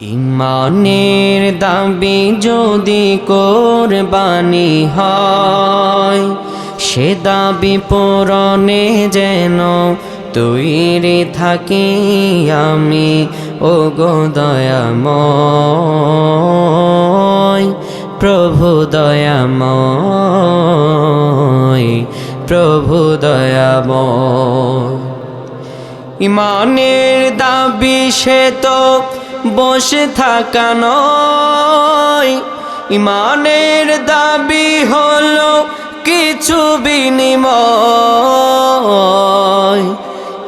ইমানের দাবি যদি কোরবানি হয়, সে দাবি পূরণে যেন তৈরি থাকি আমি ও গো দয়াময়, প্রভু দয়াময় প্রভু দয়াময়। ইমানের দাবি সে তো বসে থাকা নয়। ইমানের দাবি হলো কিছু বিনিময়।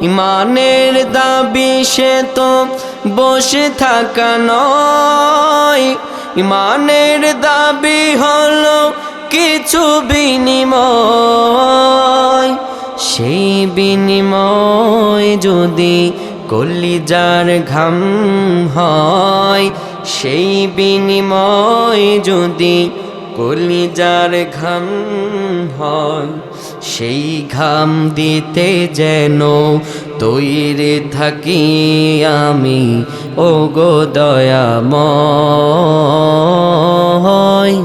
ইমানের দাবি সে তো বসে থাকা নয়। ইমানের দাবি হলো কিছু বিনিময়। সেই বিনিময় যদি কলিজার ঘাম হয়, সেই বিনিময় যদি কলিজার ঘাম হয়, সেই ঘাম দিতে যেন তৈরি থাকি আমি ও গো দয়াময়,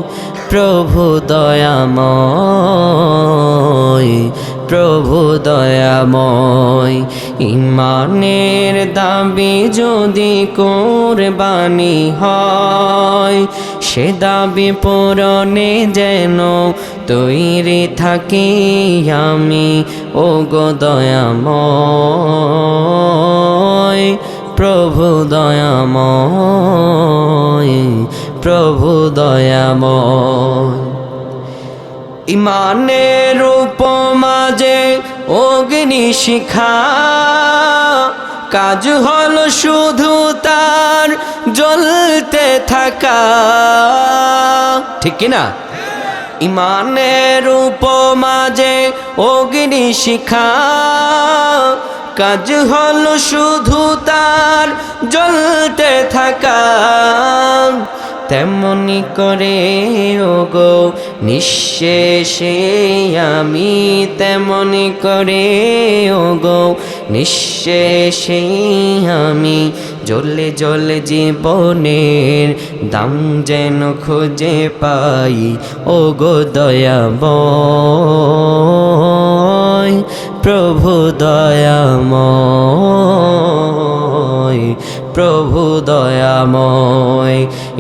প্রভু দয়াময়। প্রভু দয়াময়, ইমানের দাবি যদি কোরবানি হয়, সে দাবি পূরণে যেন তৈরি থাকি আমি ও গো দয়াময়, প্রভু দয়াময় প্রভু দয়াময়। ইমানের উপমাজে অগ্নি শিখা। কাজ হলো শুধু তার জ্বলতে থাকা। ঠিক কিনা? ইমানের উপমাজে অগ্নি শিখা। কাজ হলো শুধু তার জ্বলতে থাকা। তেমনি করে ও ওগো, নিঃশেষে আমি তেমনি করে, ওগো, নিঃশেষে আমি জ্বলে জ্বলে জীবনের দাম যেন খুঁজে পাই, ওগো দয়াময়, প্রভু দয়াময় প্রভু দয়াময়।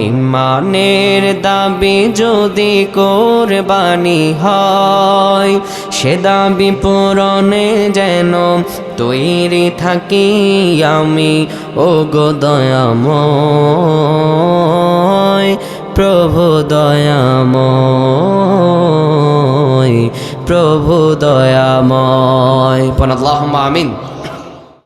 ইমানের দাবি যদি কোরবানি হয়, সে দাবি পূরণে যেন তৈরি থাকি আমি। ও গো দয়াময়, প্রভু দয়াময় প্রভু দয়াময়। আমিন।